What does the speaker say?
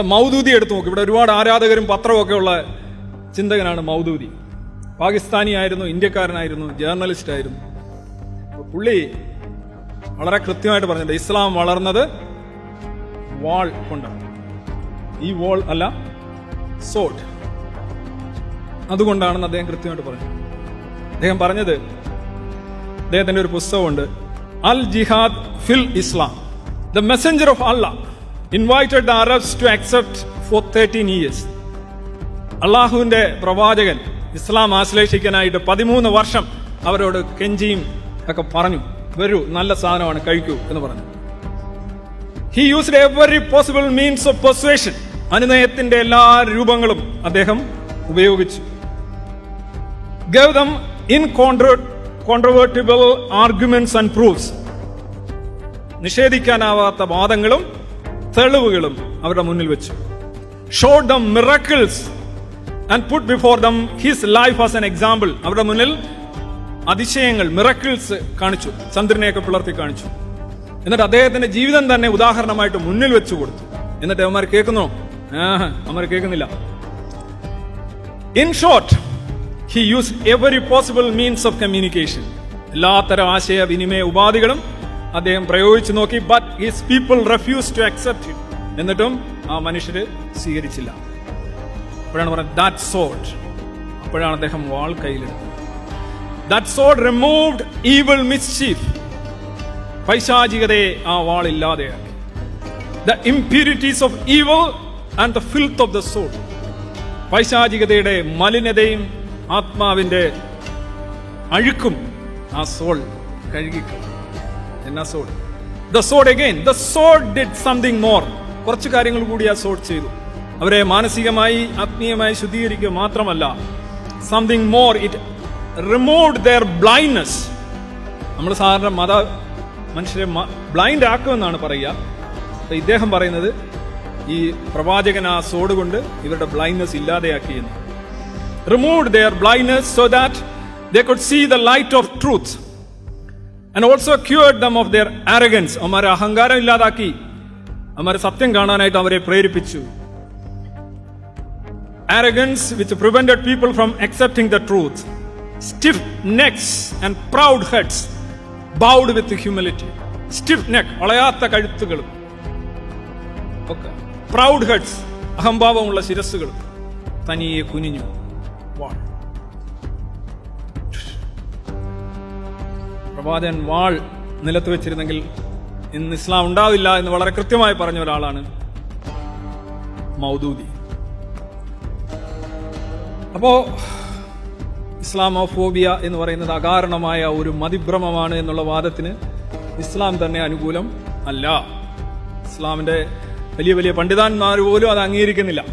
മൗദൂദി എടുത്തു നോക്കും. ഇവിടെ ഒരുപാട് ആരാധകരും പത്രമൊക്കെ ഉള്ള ചിന്തകനാണ് മൗദൂദി. പാകിസ്ഥാനി ആയിരുന്നു ഇന്ത്യക്കാരനായിരുന്നു ജേർണലിസ്റ്റ് ആയിരുന്നു പുള്ളി വളരെ കൃത്യമായിട്ട് പറഞ്ഞിട്ടുണ്ട് ഇസ്ലാം വളർന്നത് വാൾ കൊണ്ടാണ്. ഈ വാൾ അല്ല സോട്ട് അതുകൊണ്ടാണെന്ന് അദ്ദേഹം കൃത്യമായിട്ട് പറഞ്ഞു. അദ്ദേഹം പറഞ്ഞത് അദ്ദേഹത്തിന്റെ ഒരു പുസ്തകമുണ്ട് അൽ ജിഹാദ് ഫിൽ ഇസ്ലാം the messenger of Allah invited the Arabs to accept for thirteen years അള്ളാഹുവിന്റെ പ്രവാചകൻ ഇസ്ലാം ആശ്ലേഷിക്കാനായിട്ട് പതിമൂന്ന് വർഷം അവരോട് കെഞ്ചിയും ഒക്കെ പറഞ്ഞു വരൂ നല്ല സാധനമാണ് കഴിക്കൂ എന്ന് പറഞ്ഞു. He used every possible means of persuasion അനുനയത്തിന്റെ എല്ലാ രൂപങ്ങളും അദ്ദേഹം ഉപയോഗിച്ചു. Them incontrovertible arguments and proofs നിഷേധിക്കാനാവാത്ത വാദങ്ങളും തെളിവുകളും അവരുടെ മുന്നിൽ വെച്ചു. Show them miracles and put before them his life as an example അവരുടെ മുന്നിൽ അതിശയങ്ങൾ മിറക്കിൾസ് കാണിച്ചു. ചന്ദ്രനെയൊക്കെ പിളർത്തി കാണിച്ചു. എന്നിട്ട് അദ്ദേഹത്തിന്റെ ജീവിതം തന്നെ ഉദാഹരണമായിട്ട് മുന്നിൽ വെച്ചു കൊടുത്തു. എന്നിട്ട് അവന്മാർ കേൾക്കുന്നോ? അവന്മാർ കേൾക്കുന്നില്ല. In short he use every possible means of communication എല്ലാത്തരം ആശയവിനിമയ ഉപാധികളും അദ്ദേഹം പ്രയോഗിച്ചു നോക്കി but his people refuse to accept him എന്നിട്ടും ആ മനുഷ്യര് സ്വീകരിച്ചില്ല. അപ്പോഴാണ് പറഞ്ഞത് ദാറ്റ് സോട്ട് അപ്പോഴാണ് അദ്ദേഹം വാൾ കയ്യിലെടുത്തത് that sword removed evil mischief പൈശാചികതയെ ആ വാൾ ഇല്ലാതെയാക്കി. The impurities of evil and the filth of the soul പൈശാചികതയുടെ മലിനതയും ആത്മാവിന്റെ അഴുക്കും ആ സോൾ കഴുകിക്കളഞ്ഞു. എന്നാ sword the sword again the sword did something more കുറച്ച് കാര്യങ്ങൾ കൂടി ആ സോഡ് ചെയ്തു. അവരെ മാനസികമായി ആത്മീയമായി ശുദ്ധീകരിക്കുക മാത്രമല്ല something more it remove their blindness നമ്മൾ സാധാരണ മത മനുഷ്യരെ ബ്ലൈൻഡ് ആക്കുമെന്നാണ് പറയുക. അപ്പൊ ഇദ്ദേഹം പറയുന്നത് ഈ പ്രവാചകൻ ആ സോഡ് കൊണ്ട് ഇവരുടെ ബ്ലൈൻഡ്നെസ് ഇല്ലാതെയാക്കി എന്ന് remove their blindness so that they could see the light of truth and also cured them of their arrogance അവന്മാരെ അഹങ്കാരം ഇല്ലാതാക്കി. അവന്മാരെ സത്യം കാണാനായിട്ട് അവരെ പ്രേരിപ്പിച്ചു. Arrogance which prevented people from accepting the truth stiff necks and proud heads bowed with humility stiff neck, വളയാത്ത കഴുത്തുകളും. ഒക്കെ. പ്രൗഡ് ഹെഡ്സ് അഹംഭാവമുള്ള ശിരസ്സുകളും തനിയെ കുനിഞ്ഞു. വാൾ. പ്രവാചകൻ വാൾ നിലത്ത് വെച്ചിരുന്നെങ്കിൽ ഇന്ന് ഇസ്ലാം ഉണ്ടാവില്ല എന്ന് വളരെ കൃത്യമായി പറഞ്ഞ ഒരാളാണ് മൗദൂദി. അപ്പോ ഇസ്ലാമോഫോബിയ എന്ന് പറയുന്നത് അകാരണമായ ഒരു മതിഭ്രമമാണ് എന്നുള്ള വാദത്തിന് ഇസ്ലാം തന്നെ അനുകൂലം അല്ല. ഇസ്ലാമിന്റെ വലിയ വലിയ പണ്ഡിതാന്മാർ പോലും അത് അംഗീകരിക്കുന്നില്ല.